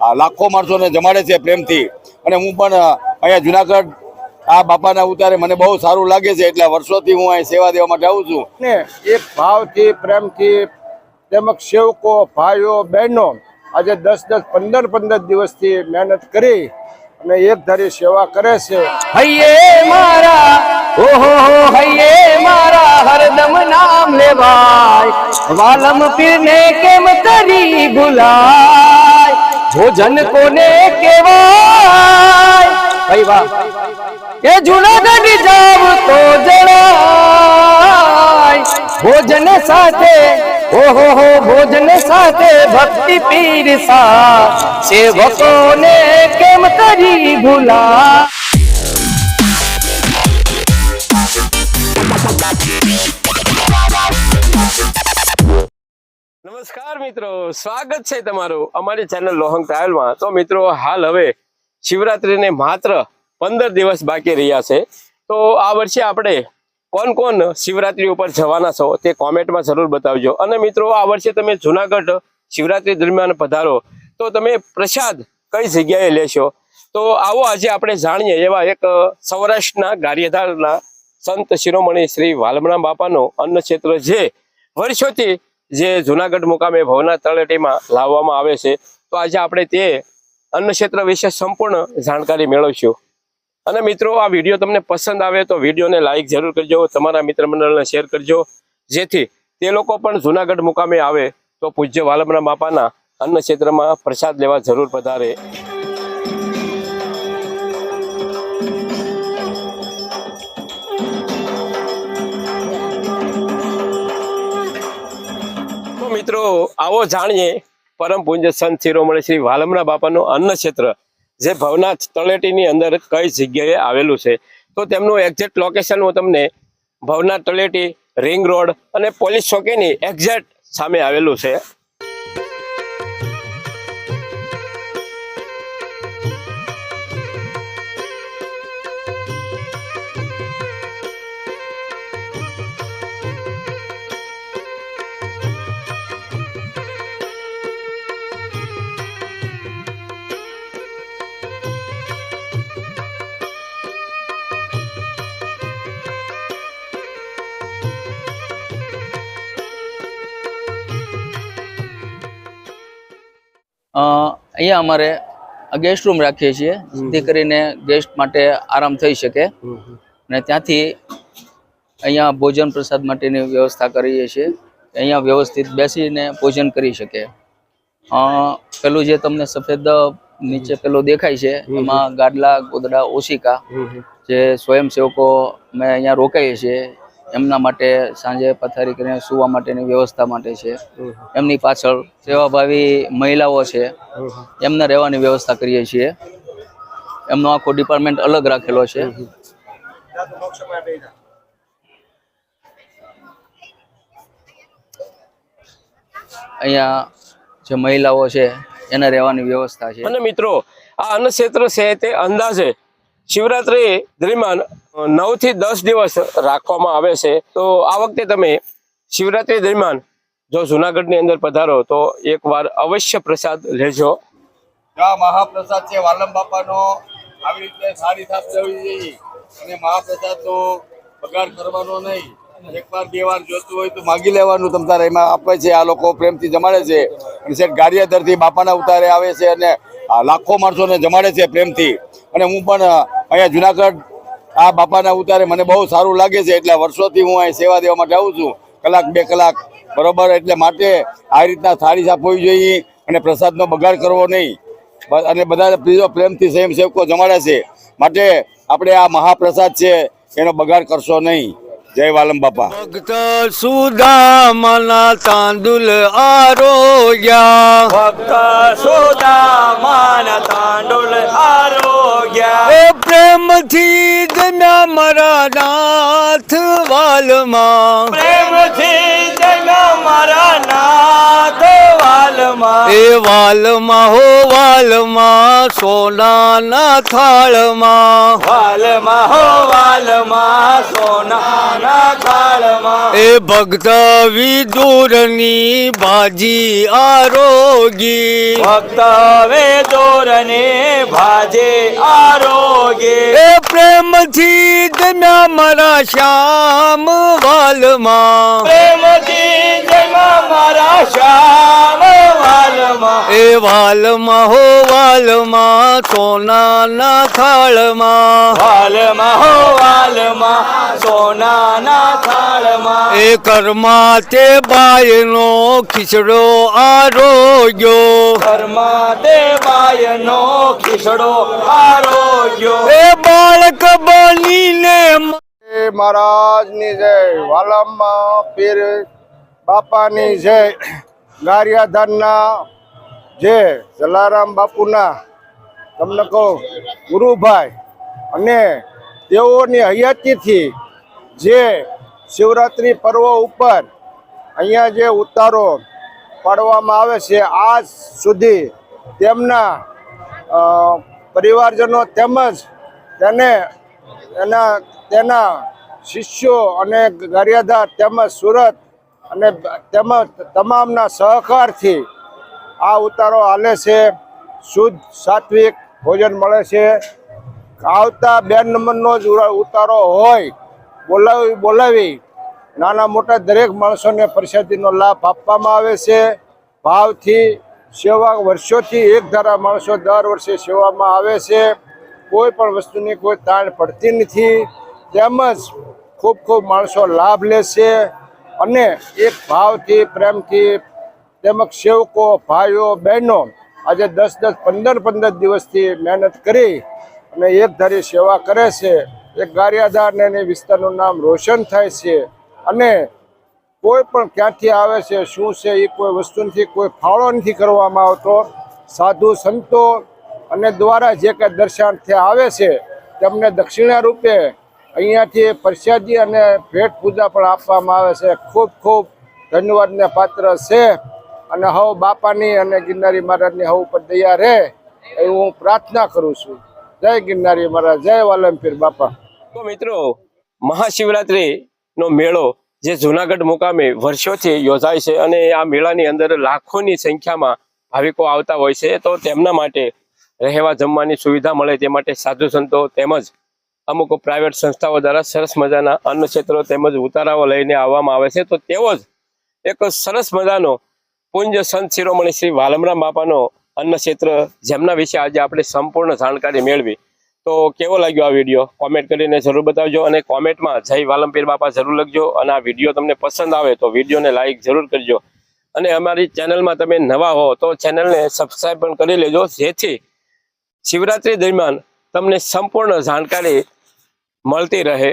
આ લાખો માણસોને જમાડે છે પ્રેમથી. અને હું પણ અહીંયા જુનાગઢ આ બાપાના ઉતારે મને બહુ સારું લાગે છે એટલે વર્ષોથી હું અહીં સેવા દેવા માટે આવું છું. ને એક ભાવથી પ્રેમથી તેમજ સેવકો ભાઈઓ બહેનો આજે દસ દસ પંદર પંદર દિવસથી મહેનત કરી અને એક ધારી સેવા કરે છે. હૈયે મારા ઓહો હૈયે મારા હરદમ નામ લેવાય. વાલમ પીરને કેમ કરી ભૂલાય? ભોજન કોને કેવાય ભાઈ વાહ. એ જુનાગઢ જાવ તો જણાય. ભોજન સાથે, ઓહો હો, ભોજન સાથે ભક્તિ પીરસા સેવકોને કેમ કરી ભૂલા? નમસ્કાર મિત્રો, સ્વાગત છે તમારું અમારી ચેનલ લોહંગ ટ્રાવેલમાં તો મિત્રો, હાલ હવે શિવરાત્રિને માત્ર પંદર દિવસ બાકી રહ્યા છે. તો આ વર્ષે આપણે કોણ કોણ શિવરાત્રી ઉપર જવાના છો તે કોમેન્ટમાં જરૂર બતાવજો. અને મિત્રો, આ વર્ષે તમે જુનાગઢ શિવરાત્રી દરમિયાન પધારો, તો તમે પ્રસાદ કઈ જગ્યાએ લેશો? તો આવો આજે આપણે જાણીએ એવા એક સૌરાષ્ટ્રના ગારિયાધારના સંત શિરોમણી શ્રી વાલમણા બાપાનો અન્ન ક્ષેત્ર જે વર્ષોથી જે જુનાગઢ મુકામે ભવના તળેટીમાં લાવવામાં આવે છે, તો આજે આપણે તે અન્ન ક્ષેત્ર વિશે સંપૂર્ણ જાણકારી મેળવશું. અને મિત્રો, આ વીડિયો તમને પસંદ આવે તો વિડીયોને લાઇક જરૂર કરજો, તમારા મિત્ર મંડળને શેર કરજો, જેથી તે લોકો પણ જુનાગઢ મુકામે આવે તો પૂજ્ય વાલમના બાપાના અન્ન ક્ષેત્રમાં પ્રસાદ લેવા જરૂર પધારે. મિત્રો, આવો જાણીએ. પરમ પૂજ્ય સંત શિરોમણી શ્રી વાલમના બાપાનું અન્ન ક્ષેત્ર જે ભવનાથ તળેટીની અંદર કઈ જગ્યાએ આવેલું છે. તો તેમનું એક્ઝેક્ટ લોકેશન હું તમને ભવનાથ તળેટી રિંગ રોડ અને પોલીસ ચોકીની એક્ઝેક્ટ સામે આવેલું છે. અહીંયા અમારે ગેસ્ટ રૂમ રાખીએ છીએ જેથી કરીને ગેસ્ટ માટે આરામ થઈ શકે. અને ત્યાંથી અહીંયા ભોજન પ્રસાદ માટેની વ્યવસ્થા કરીએ છીએ. અહીંયા વ્યવસ્થિત બેસીને ભોજન કરી શકે. અ, પેલું જે તમને સફેદ નીચે પેલું દેખાય છે એમાં ગાડલા ગોદડા ઓશિકા જે સ્વયંસેવકો અમે અહીંયા રોકાઈએ છીએ. એમના માટે સાંજે પથારી કરીને સુવા માટેની વ્યવસ્થા માટે છે. એમની પાછળ સેવાભાવી મહિલાઓ છે. એમને રહેવાની વ્યવસ્થા કરીએ છીએ. એમનો આખો ડિપાર્ટમેન્ટ અલગ રાખેલો છે. અહીંયા જે મહિલાઓ છે, એને રહેવાની વ્યવસ્થા છે. અને મિત્રો, આ અન્ન ક્ષેત્ર છે તે અંદાજે શિવરાત્રી દરમિયાન નવથી દસ દિવસ રાખવામાં આવે છે. તો આ વખતે તમે શિવરાત્રી દરમિયાન જો જુનાગઢની અંદર પધારો, તો એકવાર અવશ્ય પ્રસાદ લેજો. આ મહાપ્રસાદ છે, વાલમ બાપાનો, આવી રીતે સારી થાપ જવી જોઈએ. અને મહાપ્રસાદ તો બગાડ કરવાનો નહીં. એકવાર બે વાર જોતું હોય તો માગી લેવાનું તમ તારે. આપે છે, આ લોકો પ્રેમથી જમાડે છે. અને શેઠ ગારિયાધરથી બાપાના ઉતારે આવે છે અને લાખો માણસોને જમાડે છે પ્રેમથી. અને હું પણ અહીંયા જુનાગઢ આ બાપાના ઉતારે મને બહુ સારું લાગે છે એટલે વર્ષોથી હું અહીં સેવા દેવા માટે આવું છું. કલાક બે કલાક બરોબર એટલે માટે આ રીતના થાળી હોવી જોઈએ અને પ્રસાદનો બગાડ કરવો નહીં. અને બધા પ્લીઝો પ્રેમથી સ્વયંસેવકો જમાડે છે. માટે આપણે આ મહાપ્રસાદ છે, એનો બગાડ કરશો નહીં. જય વાલમ બાપા. ભક્ત સુદામના તાંડુલ આરોગ્યા. ભક્ત સુદામાન તાંડુલ આરોગ્યા. એ પ્રેમથી જમ્યા મારા નાથ વાલમાં. પ્રેમથી જન્મ મારા નાથ વાલ વાલમાં. એ વાલમાં હો વાલમાં સોનાના થાળમાં. વાલમાં હો વાલમાં. સોનાના થાળમાં એ ભક્ત વિદુરની ભાજી આરોગી. ભક્ત વેદોરને ભાજે આરોગે. એ પ્રેમથી જમ્યા મારા શ્યામ વાલમાં. પ્રેમથી જમ્યા મારા શ્યામ વાલમાં. એ વાલમાં હો વાલમાં સોનાના થાળમાં માં હો વાલમાં સોનાના થાળમાં. એ કર્મા તે બાયનો ખીચડો આરોગ્યો. ઘરમાં તે બાયનો ખીસડો આરોગ્યો. એ બાળક બનીને એ મહારાજની જય વાલમમાં પીર બાપાની જય ગારિયાધારના જે જલારામ બાપુના તમને કહું ગુરુભાઈ અને તેઓની હયાતીથી જે શિવરાત્રિ પર્વ ઉપર અહીંયા જે ઉતારો પાડવામાં આવે છે, આજ સુધી તેમના પરિવારજનો તેમજ તેને, એના, તેના શિષ્યો અને ગરિયાધાર તેમજ સુરત અને તેમજ તમામના સહકારથી આ ઉતારો હાલે છે. શુદ્ધ સાત્વિક ભોજન મળે છે. આવતા બે નંબરનો જ ઉતારો હોય, બોલાવી બોલાવી નાના મોટા દરેક માણસોને પ્રસાદીનો લાભ આપવામાં આવે છે. ભાવથી સેવા વર્ષોથી એક ધારા માણસો દર વર્ષે સેવામાં આવે છે. કોઈ પણ વસ્તુની કોઈ તાણ પડતી નથી. તેમજ ખૂબ ખૂબ માણસો લાભ લે છે અને એક ભાવથી, પ્રેમથી તેમજ સેવકો, ભાઈઓ, બહેનો આજે દસ દસ, પંદર પંદર દિવસથી મહેનત કરી અને એક ધારી સેવા કરે છે. એક ગારિયાધારને એની વિસ્તારનું નામ રોશન થાય છે. અને કોઈ પણ ક્યાંથી આવે છે, શું છે એ કોઈ વસ્તુથી કોઈ ફાળો નથી કરવામાં આવતો. સાધુ સંતો અને દ્વારા જે કંઈ દર્શનાર્થે આવે છે, તેમને દક્ષિણા રૂપે અહીંયાથી પ્રસાદી અને ભેટ પૂજા પણ આપવામાં આવે છે. ખૂબ ખૂબ ધન્યવાદને પાત્ર છે. અને હવ બાપાની અને ગિરનારી મહારાજની હવ ઉપર દયા રહે, એવું હું પ્રાર્થના કરું છું. જય ગિરનારી મહારાજ, જય વાલમપીર બાપા. તો મિત્રો મહાશિવરાત્રી નો મેળો જે જુનાગઢ મુકામે વર્ષોથી યોજાય છે અને આ મેળાની અંદર લાખોની સંખ્યામાં ભાવિકો આવતા હોય છે, તો તેમના માટે રહેવા જમવાની સુવિધા મળે તે માટે સાધુ સંતો તેમજ અમુક પ્રાઇવેટ સંસ્થાઓ દ્વારા સરસ મજાના અન્ન ક્ષેત્રો તેમજ ઉતારાઓ લઈને આવવામાં આવે છે. તો તેવો જ એક સરસ મજાનો પુંજ સંત શિરોમણી શ્રી વાલમરામ બાપાનો અન્ન ક્ષેત્ર જેમના વિશે આજે આપણે સંપૂર્ણ જાણકારી મેળવી. તો કેવો લાગ્યો આ વીડિયો કોમેન્ટ કરીને જરૂર બતાવજો અને કોમેન્ટમાં જય વાલમપીર બાપા જરૂર લખજો અને આ વીડિયો તમને પસંદ આવે તો વિડીયોને લાઇક જરૂર કરજો. અને અમારી ચેનલમાં તમે નવા હો તો ચેનલને સબસ્ક્રાઈબ પણ કરી લેજો. જેથી શિવરાત્રી દરમિયાન તમને સંપૂર્ણ જાણકારી મળતી રહે.